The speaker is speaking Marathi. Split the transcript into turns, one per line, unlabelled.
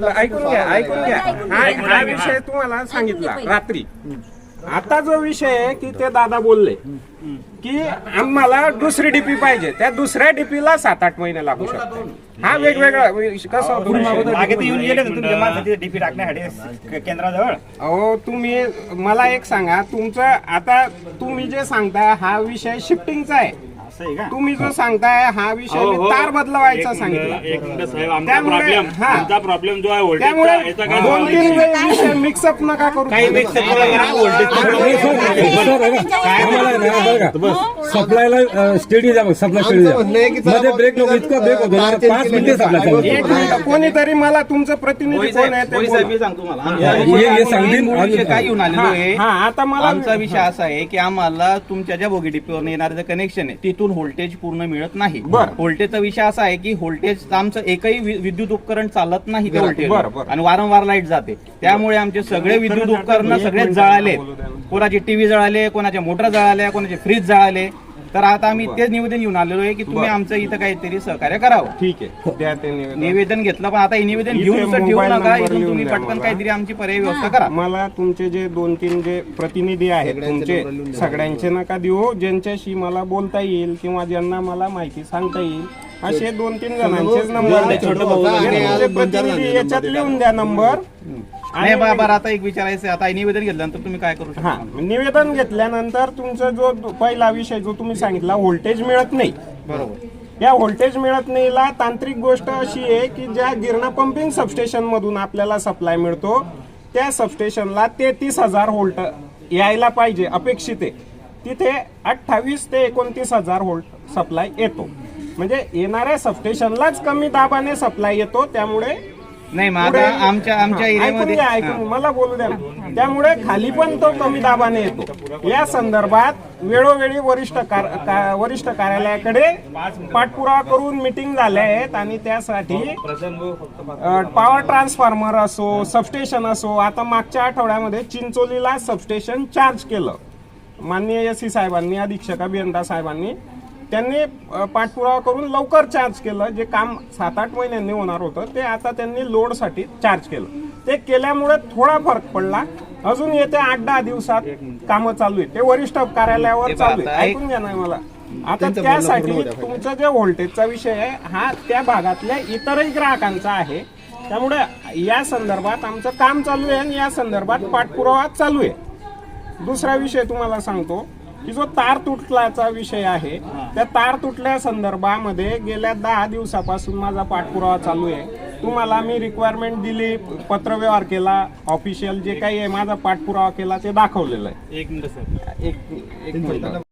सांगितलं ऐकून घ्या ऐकून घ्या. हा हा विषय तुम्हाला सांगितला रात्री. आता जो विषय आहे की ते दादा बोलले की आम्हाला दुसरी डीपी पाहिजे. त्या दुसऱ्या डीपीला सात आठ महिने लागू शकतात. हा वेगवेगळा कसं होतो विषय?
मागे ते येऊन गेले ना तुमच्या माणसाची डीपी टाकण्यासाठी केंद्राजवळ.
अहो तुम्ही मला एक सांगा तुमचं आता तुम्ही जे सांगताय हा विषय शिफ्टिंगचा आहे.
असं आहे का?
तुम्ही जो सांगताय हा विषय
हो,
मी
हो.
तार बदलवायचा
एक
सांगितला.
मिनिट, एक मिनिट साहेब आमचा
त्यामुळे-
प्रॉब्लेम
हा.
आमचा प्रॉब्लेम जो आहे
त्यामुळे
व्होल्टेजचा याचा काय
दोन
संबंध
तीन वेळ विषय मिक्सअप नका करू. काही
सप्लायला स्टेडी जा सप्लाय स्टेडी जा मध्ये ब्रेक नको इतका ब्रेक होतो ना पाच मिनिटे सप्लाय
मिनिट कोणीतरी मला तुमचं प्रतिनिधी कोण आहे ते बोला.
सांगतो मला.
हे- हे सांगतील
काय येऊन आलेलो आहे?
हा, आता मला
आमचा विषय असा आहे की आम्हाला तुमच्या ज्या बोगी डिपीवर येणारं जे कनेक्शन आहे तिथून व्होल्टेज पूर्ण मिळत नाही. व्होल्टेजचा विषय असा आहे की व्होल्टेज आमचं एकही विद्युत उपकरण चालत नाही त्या व्होल्टेज. आणि वारंवार लाइट जाते. त्यामुळे आमचे सगळे विद्युत उपकरण सगळे जळाले. कोणाचे टीव्ही जळाले कोणाच्या मोटर जळाल्या कोणाचे फ्रीज जळाले. तर आता आम्ही तेच निवेदन घेऊन आलेलो आहे की तुम्ही. आमचं इथं काहीतरी सहकार्य करावं
ठीक आहे द्या ते निवेदन.
निवेदन घेतलं पण आता हे निवेदन
इथे
घेऊन ठेवू
मोबाईल
नका
नंबर
इथून
लिहून
तुम्ही
द्या
पटकन
मला.
काहीतरी आमची पर्यायी व्यवस्था करा
मला तुमचे जे दोन तीन जे प्रतिनिधी आहेत तुमचे सगळ्यांचे नका देऊ ज्यांच्याशी मला बोलता येईल किंवा ज्यांना मला माहिती सांगता येईल असे दोन तीन जणांचेच नंबर आहेत. जे तुमचे प्रतिनिधी याच्यात लिहून द्या नंबर
नाही बाबा आता एक विचारायचं. आता हे निवेदन घेतल्यानंतर तुम्ही काय करू
हा
शकता
निवेदन घेतल्यानंतर तुमचा जो दु- पहिला विषय जो तुम्ही सांगितला व्होल्टेज मिळत नाही.
बरोबर.
या व्होल्टेज मिळत नाहीला तांत्रिक गोष्ट अशी आहे की ज्या गिरणा पंपिंग सबस्टेशन मधून आपल्याला सप्लाय मिळतो त्या सबस्टेशनला तेहतीस हजार व्होल्ट यायला पाहिजे अपेक्षित आहे. तिथे अठ्ठावीस ते एकोणतीस हजार व्होल्ट सप्लाय येतो. म्हणजे येणाऱ्या सबस्टेशनलाच कमी दाबाने सप्लाय येतो त्यामुळे
नाही आमच्या आमच्या
ऐकून
एरियामध्ये
घ्या, ऐकून मला बोलू द्या ना. त्यामुळे खाली पण तो कमी दाबाने येतो. या संदर्भात वेळोवेळी वरिष्ठ कार- का- वरिष्ठ कार्यालयाकडे पाठपुरावा करून मिटिंग झाल्या आहेत आणि त्यासाठी पॉवर ट्रान्सफॉर्मर असो सबस्टेशन असो आता मागच्या आठवड्यामध्ये चिंचोलीला सबस्टेशन चार्ज केलं. माननीय एस सी साहेबांनी अधीक्षक अभियंता साहेबांनी. त्यांनी पाठपुरावा करून लवकर चार्ज केलं. जे काम सात आठ महिन्यांनी होणार होतं ते आता त्यांनी लोडसाठी चार्ज केलं. ते केल्यामुळे थोडा फरक पडला. अजून येत्या आठ दहा दिवसात कामं चालू आहे ते वरिष्ठ कार्यालयावर चालू आहे ऐकून घ्या ना मला. आता त्यासाठी तुमचं जे व्होल्टेजचा विषय आहे हा त्या भागातल्या इतरही ग्राहकांचा आहे. त्यामुळे या संदर्भात आमचं काम चालू आहे आणि या संदर्भात पाठपुरावा चालू आहे. दुसरा विषय तुम्हाला सांगतो. की जो तार तुटल्याचा विषय आहे त्या तार तुटल्या संदर्भामध्ये गेल्या दहा दिवसापासून माझा पाठपुरावा चालू आहे. तुम्हाला मी रिक्वायरमेंट दिली पत्रव्यवहार केला ऑफिशियल जे काही आहे माझा पाठपुरावा केला ते दाखवलेलं आहे.
एक मिनिट सर.
एक एक मिनिट.